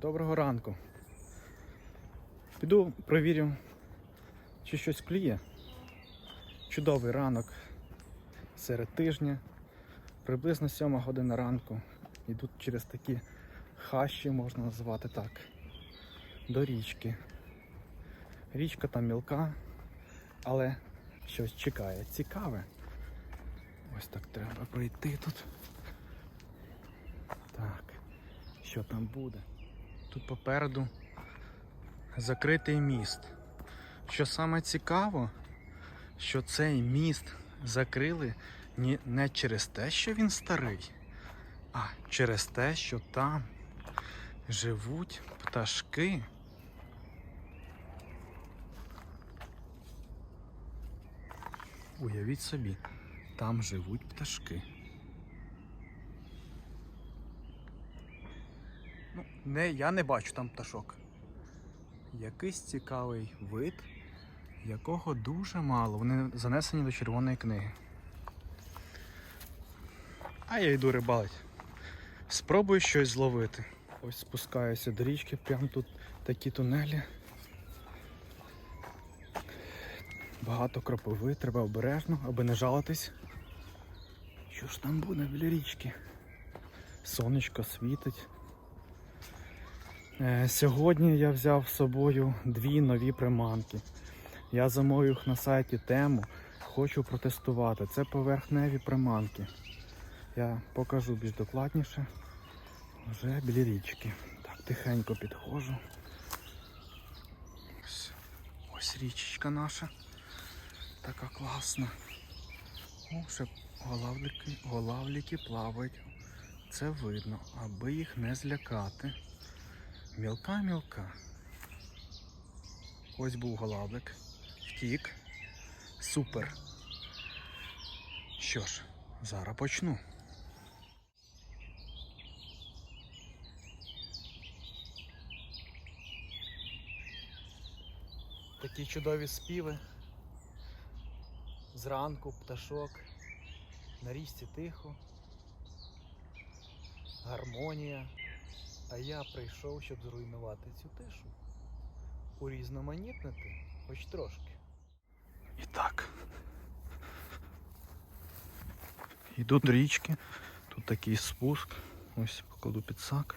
Доброго ранку. Піду провірю, чи щось клює. Чудовий ранок серед тижня. Приблизно 7 година ранку. Йдуть через такі хащі, можна назвати так, до річки. Річка там мілка, але щось чекає. Цікаве. Ось так треба пройти тут. Так, що там буде? Тут попереду закритий міст. Що саме цікаво, що цей міст закрили не через те, що він старий, а через те, що там живуть пташки. Уявіть собі, там живуть пташки. Не, я не бачу там пташок. Якийсь цікавий вид, якого дуже мало. Вони занесені до червоної книги. А я йду рибалить. Спробую щось зловити. Ось спускаюся до річки, прямо тут такі тунелі. Багато кропиви, треба обережно, аби не жалитись. Що ж там буде біля річки? Сонечко світить. Е, Сьогодні я взяв з собою дві нові приманки. Я замовив їх на сайті тему. Хочу протестувати. Це поверхневі приманки. Я покажу більш докладніше вже біля річки. Так, тихенько підходжу. Ось, ось річечка наша. Така класна. О, ще голавлики, голавлики плавають. Це видно, аби їх не злякати. Мілка-мілка. Ось був голавлик. Втік. Супер. Що ж, зараз почну. Такі чудові співи. Зранку пташок. На річці тихо. Гармонія. А я прийшов, щоб зруйнувати цю тишу. Урізноманітнити хоч трошки. І так. Йду до річки. Тут такий спуск. Ось покладу підсак.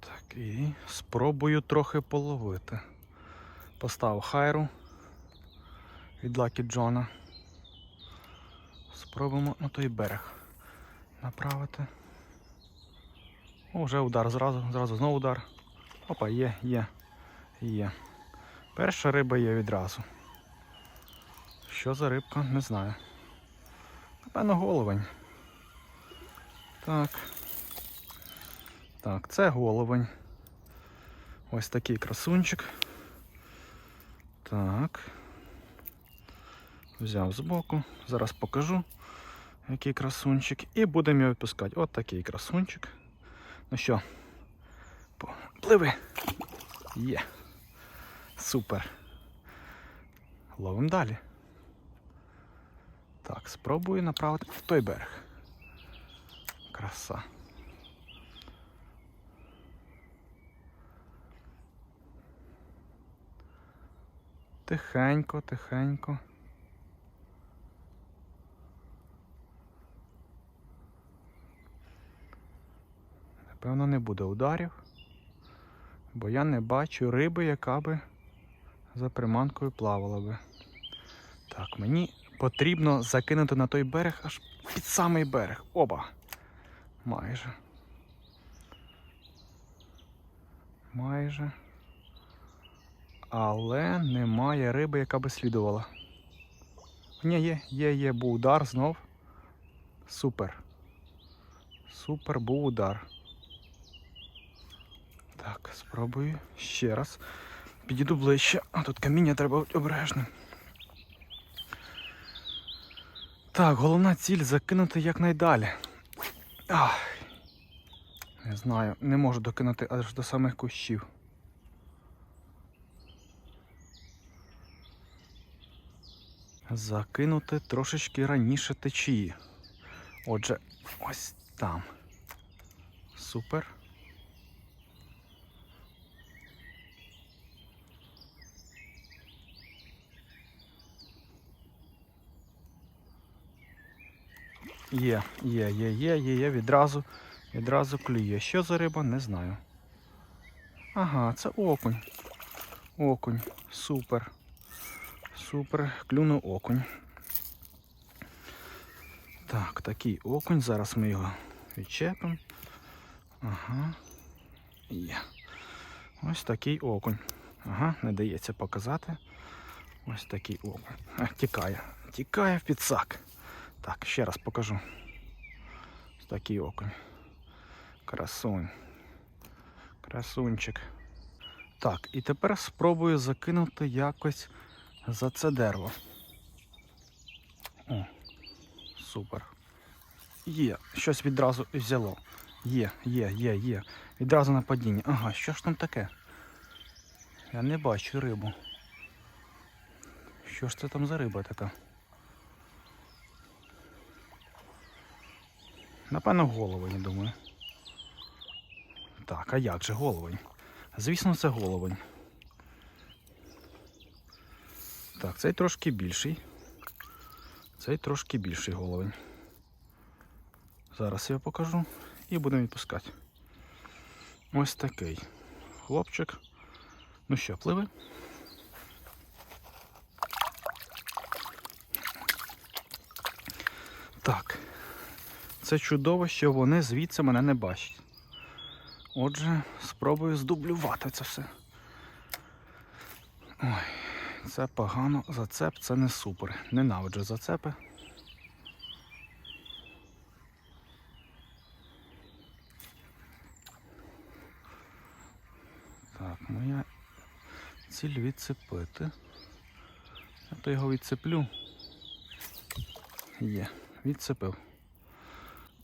Так, і спробую трохи половити. Поставив хайру від Лакі Джона. Спробуємо на той берег направити. О, вже удар зразу, зразу знову удар. Опа, є, є, є. Перша риба є відразу. Що за рибка, не знаю. Напевно, головень. Так. Так, це головень. Ось такий красунчик. Так. Взяв збоку. Зараз покажу, який красунчик. І будемо його відпускати. От такий красунчик. Ну що, пливи. Є. Супер. Ловимо далі. Так, спробую направити в той берег. Краса. Тихенько, тихенько. Напевно, не буде ударів, бо я не бачу риби, яка би за приманкою плавала би. Так, мені потрібно закинути на той берег аж під самий берег. Оба. Майже. Майже. Але немає риби, яка би слідувала. Ні, є, є, є, був удар знов. Супер. Супер був удар. Так, спробую ще раз. Підійду ближче, а тут каміння треба бути обережним. Так, головна ціль закинути якнайдалі. Ах. Не знаю, не можу докинути аж до самих кущів. Закинути трошечки раніше течії. Отже, ось там. Супер. Є, є, є, є, є, є, відразу, відразу клює. Що за риба, не знаю. Ага, це окунь. Окунь. Супер. Супер. Клюнув окунь. Так, такий окунь. Зараз ми його відчепимо. Ага. Є. Ось такий окунь. Ага, не дається показати. Ось такий окунь. А, тікає. Тікає в підсак. Так, ще раз покажу. Ось такий окунь. Красунь. Красунчик. Так, і тепер спробую закинути якось за це дерево. О, супер. Є, щось відразу взяло. Є, є, є, є. Відразу на падіння. Ага, що ж там таке? Я не бачу рибу. Що ж це там за риба така? Напевно, головень, думаю. Так, а як же головень? Звісно, це головень. Так, цей трошки більший. Цей трошки більший головень. Зараз я покажу і будемо відпускати. Ось такий хлопчик. Ну що, пливе? Так. Це чудово, що вони звідси мене не бачать. Отже, спробую здублювати це все. Ой, це погано. Зацеп це не супер. Ненавиджу зацепи. Так, моя ціль відцепити. Я то його відцеплю. Є, відцепив.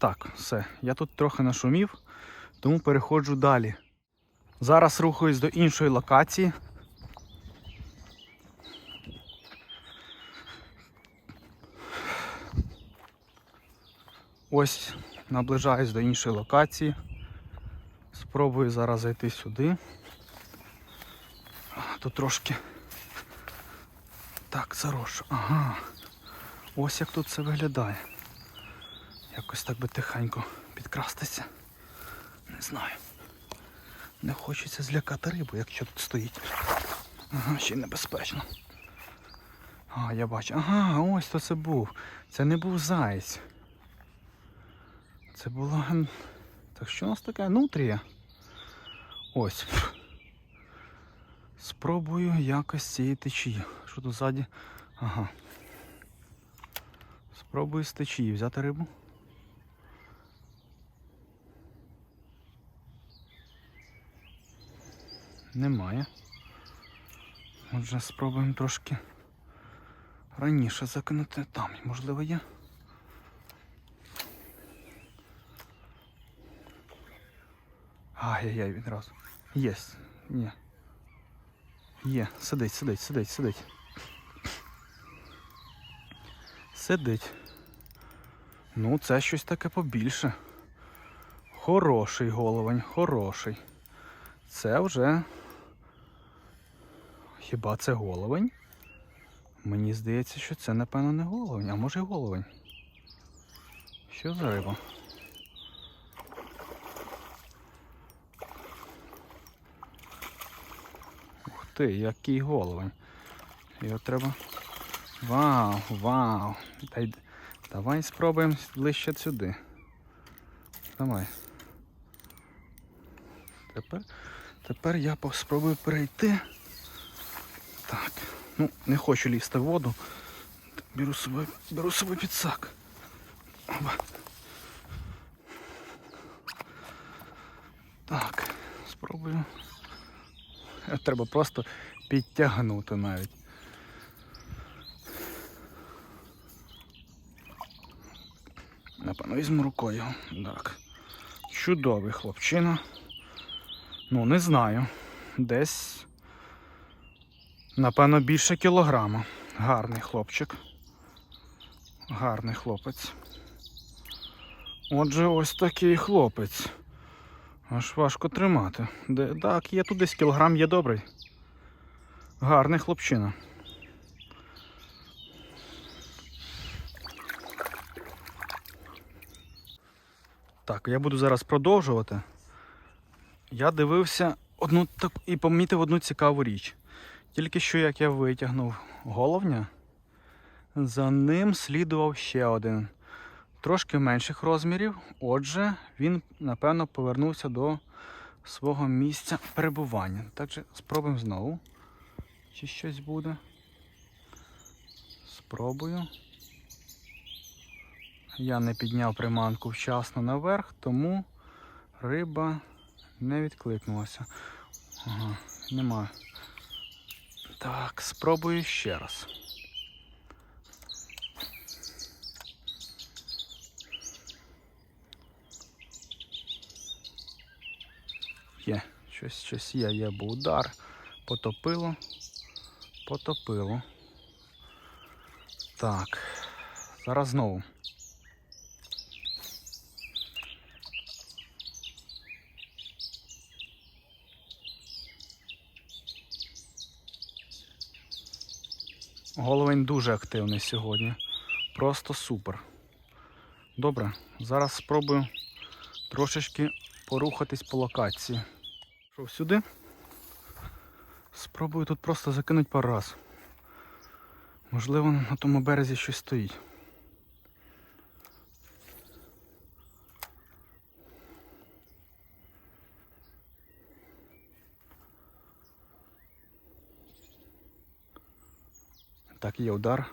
Так, все, я тут трохи нашумів, тому переходжу далі. Зараз рухаюсь до іншої локації. Ось наближаюсь до іншої локації. Спробую зараз зайти сюди. Тут трошки так заросше. Ага. Ось як тут це виглядає. Якось так би тихенько підкрастися. Не знаю. Не хочеться злякати рибу, якщо тут стоїть. Ага, ще й небезпечно. А, я бачу. Ага, ось то це був. Це не був заєць. Це було. Так що у нас таке нутрія? Ось. Спробую якось цієї течії. Що тут ззаді? Ага. Спробую з течії взяти рибу. Немає. Отже, спробуємо трошки раніше закинути там, можливо, є. Ай-яй-яй, відразу. Єсть. Ні. Є, сидить, сидить, сидить, сидить. Сидить. Ну, це щось таке побільше. Хороший головень, хороший. Це вже. Хіба це головень? Мені здається, що це, напевно, не головень, а може головень. Що за риба? Ух ти, який головень. Його треба. Вау, вау. Та й... Давай спробуємо ближче сюди. Давай. Тепер, тепер я спробую перейти. Ну, не хочу лізти в воду. Беру з собою, беру з собою підсак. Опа. Так, спробую. Е, Треба просто підтягнути навіть. Напевно, візьму рукою. Так. Чудовий хлопчина. Ну, не знаю. Десь, напевно, більше кілограма. Гарний хлопчик. Гарний хлопець. Отже, ось такий хлопець. Аж важко тримати. Де, так, є тут десь кілограм, є добрий. Гарний хлопчина. Так, я буду зараз продовжувати. Я дивився одну так і помітив одну цікаву річ. Тільки що як я витягнув головня, за ним слідував ще один. Трошки менших розмірів. Отже, він, напевно, повернувся до свого місця перебування. Так спробуємо знову. Чи щось буде. Спробую. Я не підняв приманку вчасно наверх, тому риба не відкликнулася. Ага, нема. Так, спробую ще раз. Є, щось, щось є, є, бо удар. Потопило. Потопило. Так. Зараз знову. Головень дуже активний сьогодні. Просто супер. Добре, зараз спробую трошечки порухатись по локації. Пішов сюди. Спробую тут просто закинути пару раз. Можливо, на тому березі щось стоїть. Так, є удар.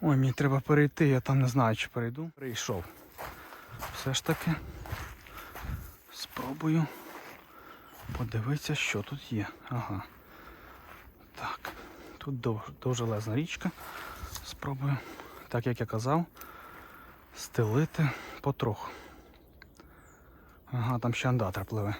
Ой, мені треба перейти, я там не знаю, чи перейду. Прийшов. Все ж таки спробую подивитися, що тут є. Ага. Так, тут дов- довжелезна річка. Спробую, так як я казав, стелити потроху. Ага, там ще андатор пливе.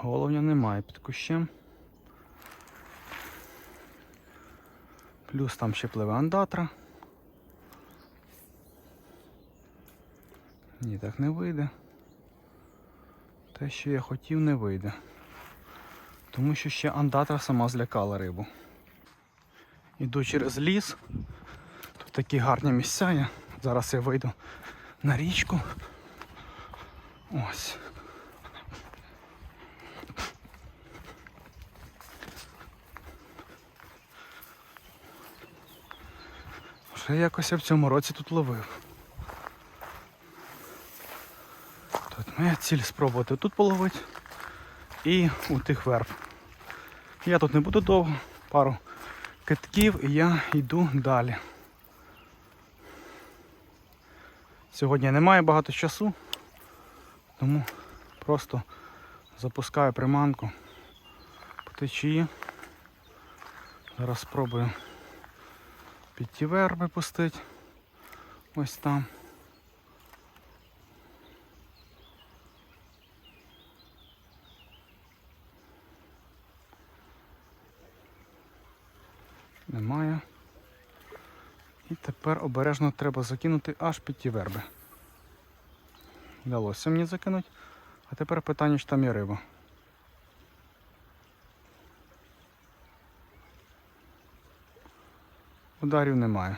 Головня немає під кущем. Плюс там ще пливе андатра. Ні, так не вийде. Те, що я хотів, не вийде. Тому що ще андатра сама злякала рибу. Іду через ліс. Тут такі гарні місця є. Зараз я вийду на річку. Ось. Вже якось я в цьому році тут ловив. Тут моя ціль спробувати тут половити і у тих верб. Я тут не буду довго, пару китків і я йду далі. Сьогодні немає багато часу, тому просто запускаю приманку по течії. Зараз спробую під ті верби пустити. Ось там. Немає. І тепер обережно треба закинути аж під ті верби. Вдалося мені закинути. А тепер питання, чи там є риба. Ударів немає.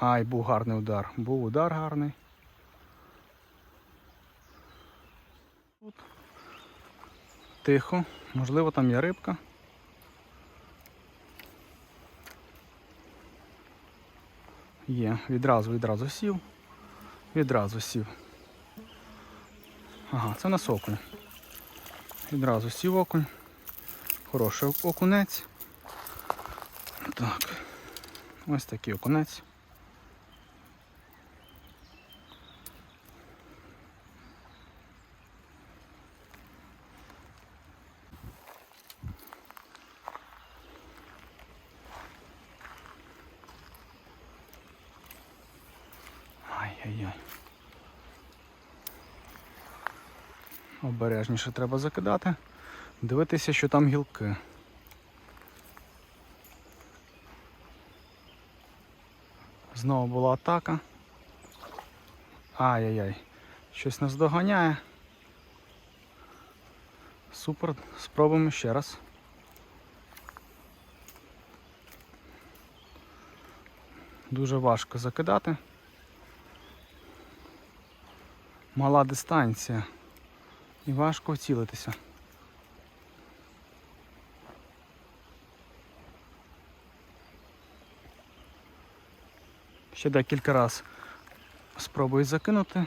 Ай, був гарний удар. Був удар гарний. Тут. Тихо. Можливо, там є рибка. Є, відразу, відразу сів. Відразу сів. Ага, це на окунь. Відразу сів окунь хороший окунець. Так, ось такий окунець. Ай-яй-яй. Обережніше треба закидати. Дивитися, що там гілки. Знову була атака. Ай-яй-яй. Щось нас доганяє. Супер, спробуємо ще раз. Дуже важко закидати. Мала дистанція. І важко цілитися. Ще декілька разів спробую закинути.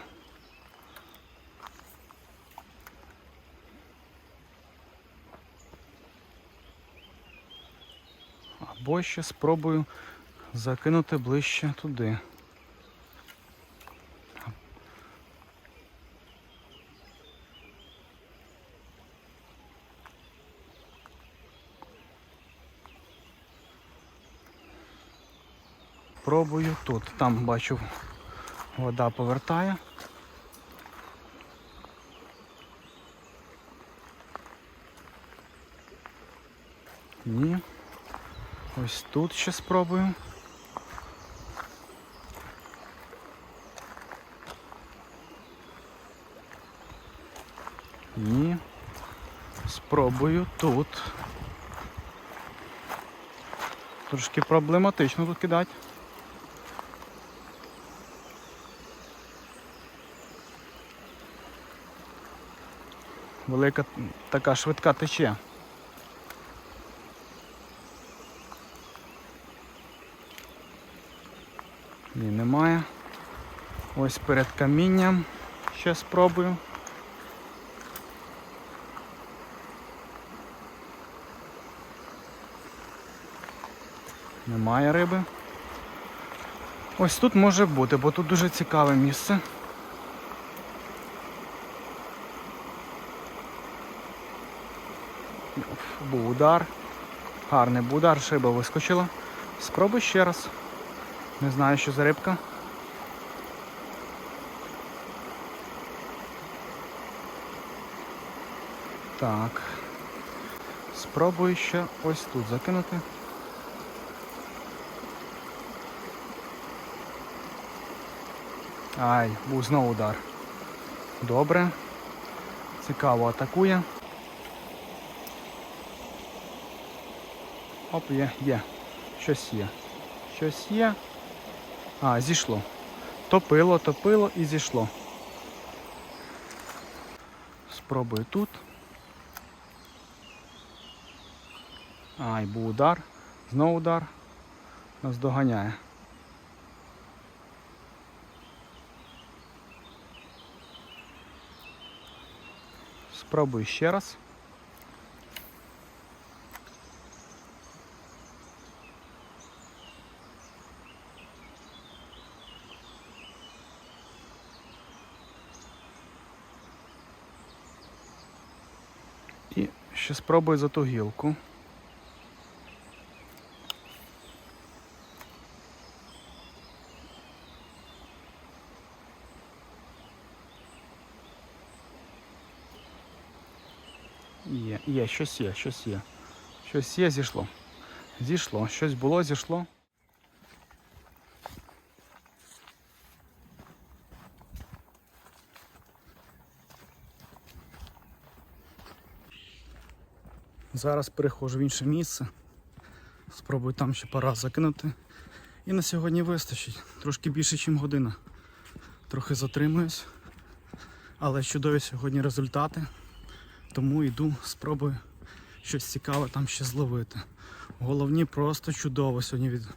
Або ще спробую закинути ближче туди. Пробую тут. Там бачу, вода повертає. Ні. Ось тут ще спробую. Ні. Спробую тут. Трошки проблематично тут кидати. Велика така швидка тече. Ні, немає. Ось перед камінням ще спробую. Немає риби. Ось тут може бути, бо тут дуже цікаве місце. Був удар. Гарний був удар, шиба вискочила. Спробуй ще раз. Не знаю, що за рибка. Так. Спробую ще ось тут закинути. Ай, був знову удар. Добре. Цікаво атакує. Оп, є, є. Щось є. Щось є. А, зійшло. Топило, топило і зійшло. Спробую тут. Ай, був удар. Знову удар. Нас доганяє. Спробую ще раз. Ще спробую за ту гілку. Є, є, щось є, щось є. Щось є, зійшло. Зійшло, щось було, зійшло. Зараз переходжу в інше місце. Спробую там ще пара закинути. І на сьогодні вистачить. Трошки більше, ніж година. Трохи затримуюсь. Але чудові сьогодні результати. Тому йду, спробую щось цікаве там ще зловити. Головні просто чудово сьогодні від...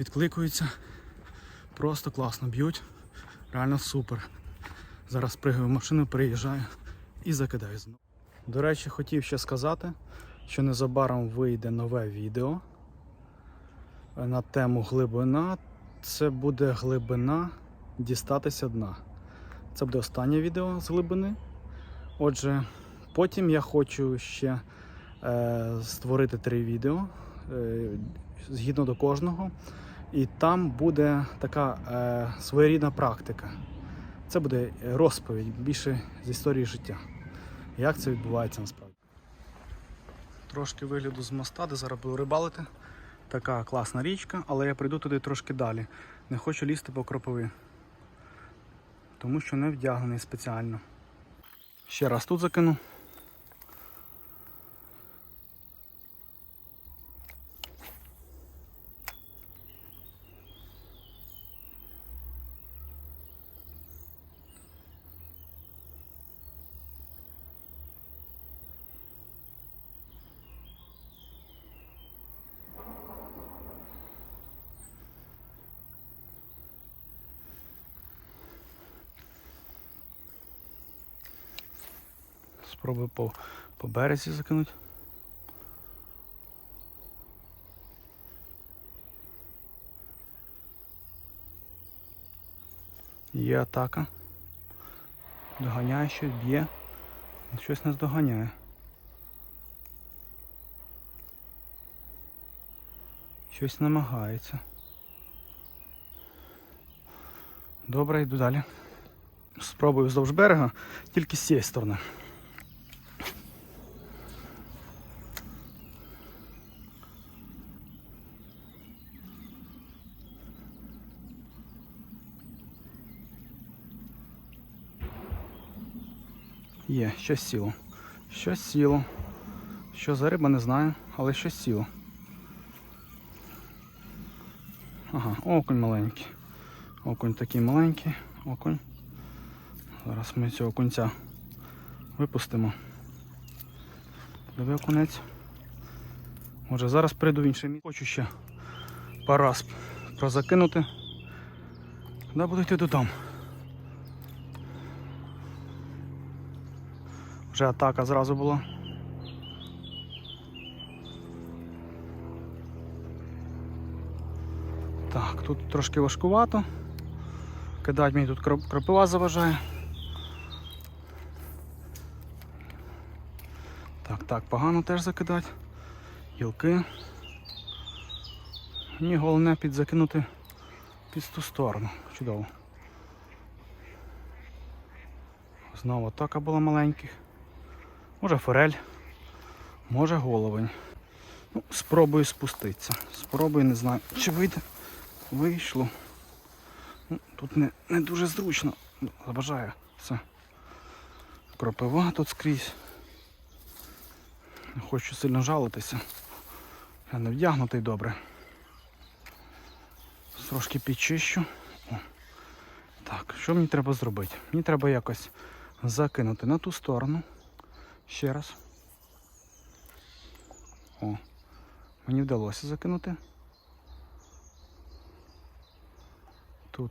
відкликуються. Просто класно б'ють. Реально супер. Зараз пригаю в машину, переїжджаю і закидаю знову. До речі, хотів ще сказати, що незабаром вийде нове відео на тему глибина. Це буде глибина дістатися дна. Це буде останнє відео з глибини. Отже, потім я хочу ще е, створити три відео. Е, згідно до кожного, І там буде така е, своєрідна практика. Це буде розповідь більше з історії життя. Як це відбувається насправді. Трошки вигляду з моста, де зараз буду рибалити. Така класна річка, але я прийду туди трошки далі. Не хочу лізти по кропові. Тому що не вдягнений спеціально. Ще раз тут закину. Спробую по, по березі закинути. Є атака. Доганяє щось, б'є. Щось нас доганяє. Щось намагається. Добре, йду далі. Спробую вздовж берега, тільки з цієї сторони. Є, щось сіло. Щось сіло. Що за риба, не знаю, але щось сіло. Ага, окунь маленький. Окунь такий маленький, окунь. Зараз ми цього окунця випустимо. Диви окунець. Може зараз прийду в інше місце. Хочу ще пару раз прозакинути. Да буду йти додому. Вже атака зразу була. Так, тут трошки важкувато. Кидати мені тут кропива заважає. Так, так, погано теж закидати. Гілки. Мені головне підзакинути під ту сторону. Чудово. Знову атака була маленьких. Може форель, може головень. Ну, спробую спуститися. Спробую, не знаю, чи вийде. Вийшло. Ну, тут не, не дуже зручно. Заважає все. Кропива тут скрізь. Не хочу сильно жалитися. Я не вдягнутий добре. Трошки підчищу. О. Так, що мені треба зробити? Мені треба якось закинути на ту сторону. Ще раз. О, мені вдалося закинути. Тут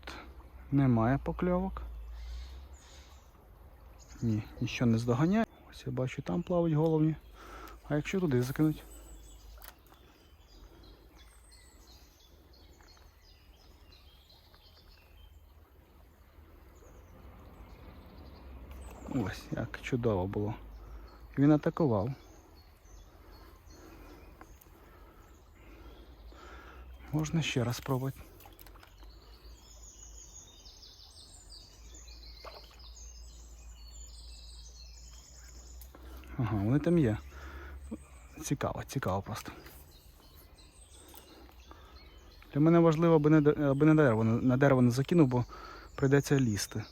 немає покльовок. Ні, нічого не здоганяє. Ось я бачу, там плавають головні. А якщо туди закинуть? Ось як чудово було. Він атакував. Можна ще раз спробувати. Ага, вони там є. Цікаво, цікаво просто. Для мене важливо, аби не, аби дерево, на дерево не закинув, бо прийдеться лізти.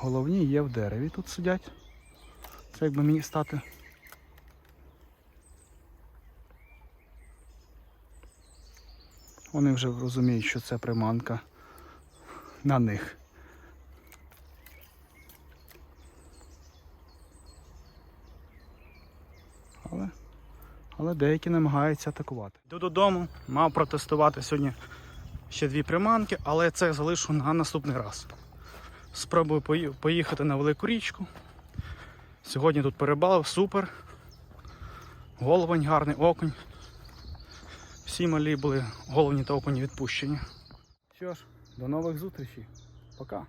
Головні є в дереві тут сидять. Це якби мені стати. Вони вже розуміють, що це приманка на них. Але, але деякі намагаються атакувати. Йду додому, мав протестувати сьогодні ще дві приманки, але це залишу на наступний раз. Спробую поїхати на велику річку. Сьогодні тут перебалив, супер. Головень гарний, окунь. Всі малі були головні та окуні відпущені. Що ж, до нових зустрічей. Пока.